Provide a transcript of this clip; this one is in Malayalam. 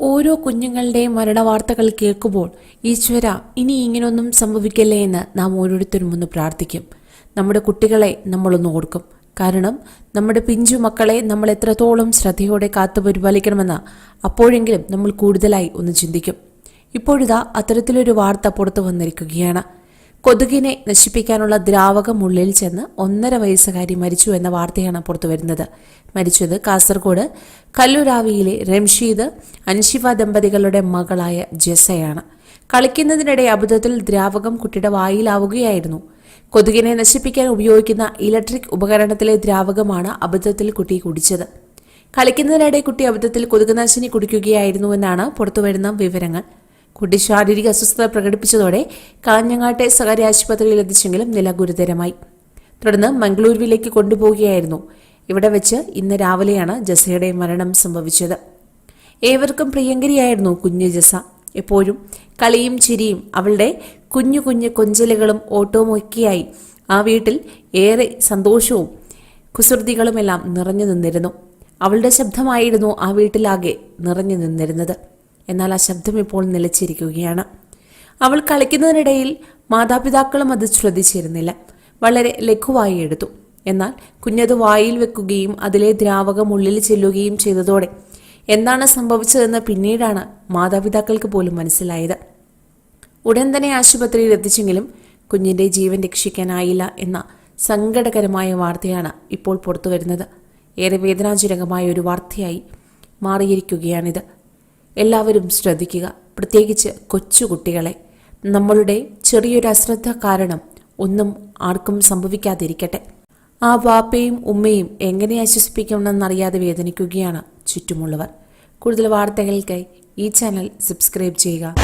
ഓരോ കുഞ്ഞുങ്ങളുടെയും മരണവാർത്തകൾ കേൾക്കുമ്പോൾ ഈശ്വര ഇനി ഇങ്ങനൊന്നും സംഭവിക്കല്ലേ എന്ന് നാം ഓരോരുത്തരും ഒന്ന് പ്രാർത്ഥിക്കും. നമ്മുടെ കുട്ടികളെ നമ്മളൊന്ന് ഓർക്കും. കാരണം നമ്മുടെ പിഞ്ചു മക്കളെ നമ്മൾ എത്രത്തോളം ശ്രദ്ധയോടെ കാത്തു പരിപാലിക്കണമെന്ന് അപ്പോഴെങ്കിലും നമ്മൾ കൂടുതലായി ഒന്ന് ചിന്തിക്കും. ഇപ്പോഴിതാ അത്തരത്തിലൊരു വാർത്ത പുറത്തു വന്നിരിക്കുകയാണ്. കൊതുകിനെ നശിപ്പിക്കാനുള്ള ദ്രാവകം ഉള്ളിൽ ചെന്ന് ഒന്നര വയസ്സുകാരി മരിച്ചു എന്ന വാർത്തയാണ് പുറത്തു വരുന്നത്. മരിച്ചത് കാസർഗോഡ് കല്ലുരാവിയിലെ റംഷീദ് അൻഷിഫ ദമ്പതികളുടെ മകളായ ജെസയാണ്. കളിക്കുന്നതിനിടെ അബദ്ധത്തിൽ ദ്രാവകം കുട്ടിയുടെ വായിലാവുകയായിരുന്നു. കൊതുകിനെ നശിപ്പിക്കാൻ ഉപയോഗിക്കുന്ന ഇലക്ട്രിക് ഉപകരണത്തിലെ ദ്രാവകമാണ് അബദ്ധത്തിൽ കുട്ടി കുടിച്ചത്. കളിക്കുന്നതിനിടെ കുട്ടി അബദ്ധത്തിൽ കൊതുകുനാശിനി കുടിക്കുകയായിരുന്നുവെന്നാണ് പുറത്തുവരുന്ന വിവരങ്ങൾ. കുട്ടി ശാരീരിക അസ്വസ്ഥത പ്രകടിപ്പിച്ചതോടെ കാഞ്ഞങ്ങാട്ടെ സ്വകാര്യ ആശുപത്രിയിൽ എത്തിച്ചെങ്കിലും നില ഗുരുതരമായി. തുടർന്ന് മംഗളൂരുവിലേക്ക് കൊണ്ടുപോവുകയായിരുന്നു. ഇവിടെ വെച്ച് ഇന്ന് രാവിലെയാണ് ജസയുടെ മരണം സംഭവിച്ചത്. ഏവർക്കും പ്രിയങ്കരിയായിരുന്നു കുഞ്ഞു ജസ എപ്പോഴും കളിയും ചിരിയും അവളുടെ കുഞ്ഞു കുഞ്ഞു കൊഞ്ചലുകളും ഓട്ടവുമൊക്കെയായി ആ വീട്ടിൽ ഏറെ സന്തോഷവും കുസൃതികളുമെല്ലാം നിറഞ്ഞു നിന്നിരുന്നു. അവളുടെ ശബ്ദമായിരുന്നു ആ വീട്ടിലാകെ നിറഞ്ഞു നിന്നിരുന്നത്. എന്നാൽ ആ ശബ്ദം ഇപ്പോൾ നിലച്ചിരിക്കുകയാണ്. അവൾ കളിക്കുന്നതിനിടയിൽ മാതാപിതാക്കളും അത് ശ്രദ്ധിച്ചിരുന്നില്ല. വളരെ ലഘുവായി എടുത്തു. എന്നാൽ കുഞ്ഞത് വായിൽ വെക്കുകയും അതിലെ ദ്രാവകം ഉള്ളിൽ ചെല്ലുകയും ചെയ്തതോടെ എന്താണ് സംഭവിച്ചതെന്ന് പിന്നീടാണ് മാതാപിതാക്കൾക്ക് പോലും മനസ്സിലായത്. ഉടൻ തന്നെ ആശുപത്രിയിൽ എത്തിച്ചെങ്കിലും കുഞ്ഞിന്റെ ജീവൻ രക്ഷിക്കാനായില്ല എന്ന സങ്കടകരമായ വാർത്തയാണ് ഇപ്പോൾ പുറത്തു വരുന്നത് ഏറെ വേദനാജനകമായ ഒരു വാർത്തയായി മാറിയിരിക്കുകയാണിത്. എല്ലാവരും ശ്രദ്ധിക്കുക. പ്രത്യേകിച്ച് കൊച്ചുകുട്ടികളെ. നമ്മളുടെ ചെറിയൊരു അശ്രദ്ധ കാരണം ഒന്നും ആർക്കും സംഭവിക്കാതിരിക്കട്ടെ. ആ വാപ്പയും ഉമ്മയും എങ്ങനെ ആശ്വസിപ്പിക്കണമെന്നറിയാതെ വേദനിക്കുകയാണ് ചുറ്റുമുള്ളവർ. കൂടുതൽ വാർത്തകൾക്കായി ഈ ചാനൽ സബ്സ്ക്രൈബ് ചെയ്യുക.